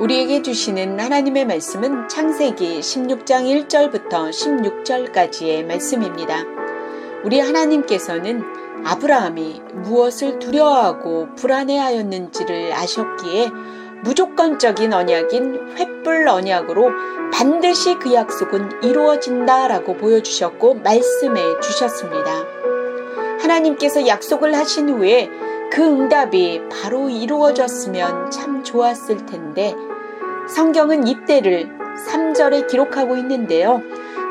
우리에게 주시는 하나님의 말씀은 창세기 16장 1절부터 16절까지의 말씀입니다. 우리 하나님께서는 아브라함이 무엇을 두려워하고 불안해하였는지를 아셨기에 무조건적인 언약인 횃불 언약으로 반드시 그 약속은 이루어진다라고 보여주셨고 말씀해 주셨습니다. 하나님께서 약속을 하신 후에 그 응답이 바로 이루어졌으면 참 좋았을 텐데 성경은 이때를 3절에 기록하고 있는데요.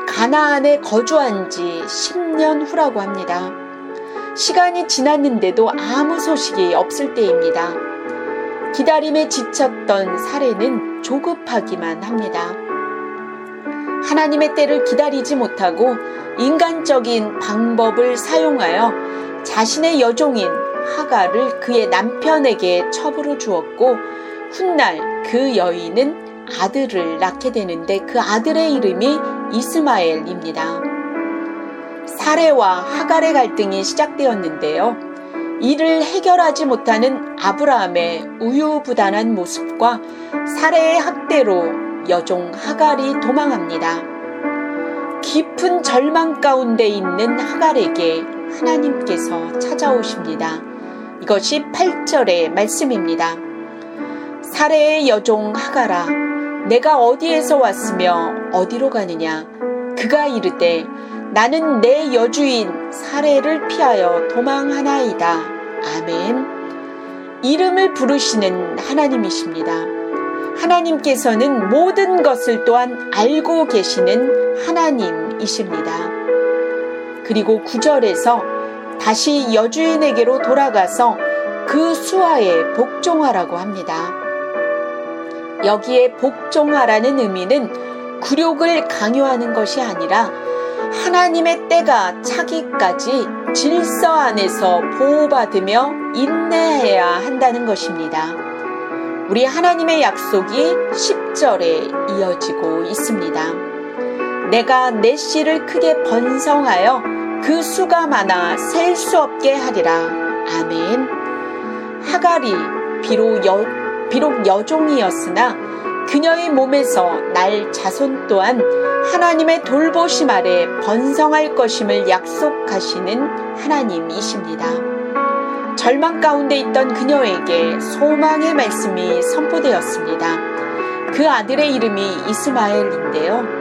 가나안에 거주한 지 10년 후라고 합니다. 시간이 지났는데도 아무 소식이 없을 때입니다. 기다림에 지쳤던 사례는 조급하기만 합니다. 하나님의 때를 기다리지 못하고 인간적인 방법을 사용하여 자신의 여종인 하가를 그의 남편에게 첩으로 주었고 훗날 그 여인은 아들을 낳게 되는데 그 아들의 이름이 이스마엘입니다. 사례와 하갈의 갈등이 시작되었는데요. 이를 해결하지 못하는 아브라함의 우유부단한 모습과 사례의 학대로 여종 하갈이 도망합니다. 깊은 절망 가운데 있는 하갈에게 하나님께서 찾아오십니다. 이것이 8절의 말씀입니다. 사례의 여종 하가라 내가 어디에서 왔으며 어디로 가느냐? 그가 이르되 나는 내 여주인 사례를 피하여 도망하나이다. 아멘. 이름을 부르시는 하나님이십니다. 하나님께서는 모든 것을 또한 알고 계시는 하나님이십니다. 그리고 9절에서 다시 여주인에게로 돌아가서 그 수하에 복종하라고 합니다. 여기에 복종하라는 의미는 굴욕을 강요하는 것이 아니라 하나님의 때가 차기까지 질서 안에서 보호받으며 인내해야 한다는 것입니다. 우리 하나님의 약속이 10절에 이어지고 있습니다. 내가 내 씨를 크게 번성하여 그 수가 많아 셀 수 없게 하리라. 아멘. 하갈이 비록 여, 비록 여종이었으나 그녀의 몸에서 날 자손 또한 하나님의 돌보심 아래 번성할 것임을 약속하시는 하나님이십니다. 절망 가운데 있던 그녀에게 소망의 말씀이 선포되었습니다. 그 아들의 이름이 이스마엘인데요.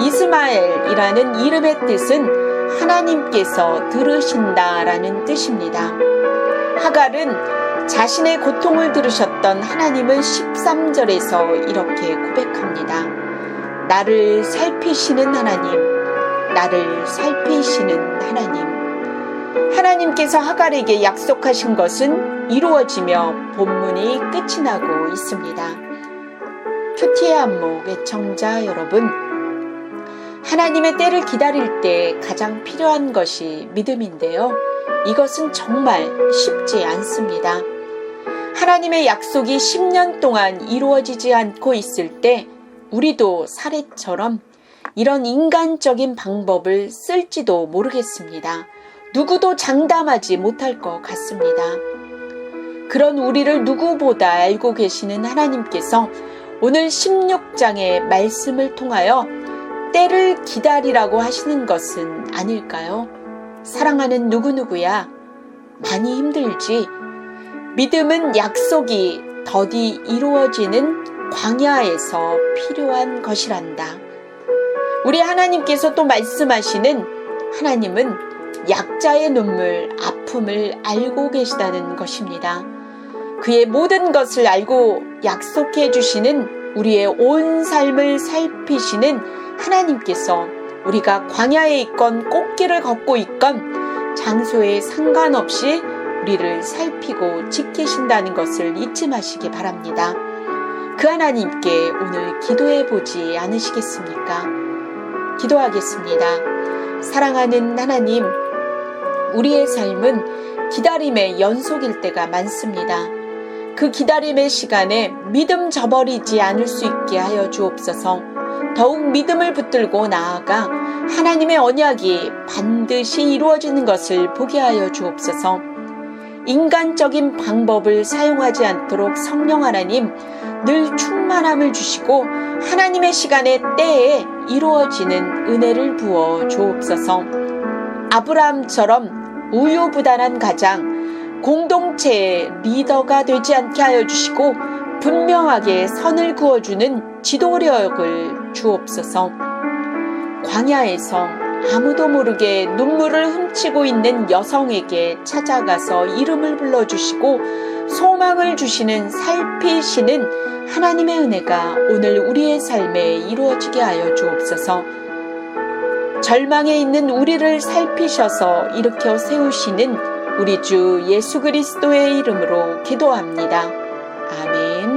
이스마엘이라는 이름의 뜻은 하나님께서 들으신다라는 뜻입니다. 하갈은 자신의 고통을 들으셨던 하나님을 13절에서 이렇게 고백합니다. 나를 살피시는 하나님, 나를 살피시는 하나님. 하나님께서 하갈에게 약속하신 것은 이루어지며 본문이 끝이 나고 있습니다. 큐티의 안목 애청자 여러분, 하나님의 때를 기다릴 때 가장 필요한 것이 믿음인데요. 이것은 정말 쉽지 않습니다. 하나님의 약속이 10년 동안 이루어지지 않고 있을 때 우리도 사례처럼 이런 인간적인 방법을 쓸지도 모르겠습니다. 누구도 장담하지 못할 것 같습니다. 그런 우리를 누구보다 알고 계시는 하나님께서 오늘 16장의 말씀을 통하여 때를 기다리라고 하시는 것은 아닐까요? 사랑하는 누구누구야, 많이 힘들지. 믿음은 약속이 더디 이루어지는 광야에서 필요한 것이란다. 우리 하나님께서 또 말씀하시는 하나님은 약자의 눈물, 아픔을 알고 계시다는 것입니다. 그의 모든 것을 알고 약속해 주시는 우리의 온 삶을 살피시는 하나님께서 우리가 광야에 있건 꽃길을 걷고 있건 장소에 상관없이 우리를 살피고 지키신다는 것을 잊지 마시기 바랍니다. 그 하나님께 오늘 기도해 보지 않으시겠습니까? 기도하겠습니다. 사랑하는 하나님, 우리의 삶은 기다림의 연속일 때가 많습니다. 그 기다림의 시간에 믿음 저버리지 않을 수 있게 하여 주옵소서. 더욱 믿음을 붙들고 나아가 하나님의 언약이 반드시 이루어지는 것을 보게 하여 주옵소서. 인간적인 방법을 사용하지 않도록 성령 하나님 늘 충만함을 주시고 하나님의 시간에 때에 이루어지는 은혜를 부어 주옵소서. 아브라함처럼 우유부단한 가장 공동체의 리더가 되지 않게 하여 주시고 분명하게 선을 그어주는 지도력을 주옵소서. 광야에서 아무도 모르게 눈물을 훔치고 있는 여성에게 찾아가서 이름을 불러주시고 소망을 주시는 살피시는 하나님의 은혜가 오늘 우리의 삶에 이루어지게 하여 주옵소서. 절망에 있는 우리를 살피셔서 일으켜 세우시는 우리 주 예수 그리스도의 이름으로 기도합니다. 아멘.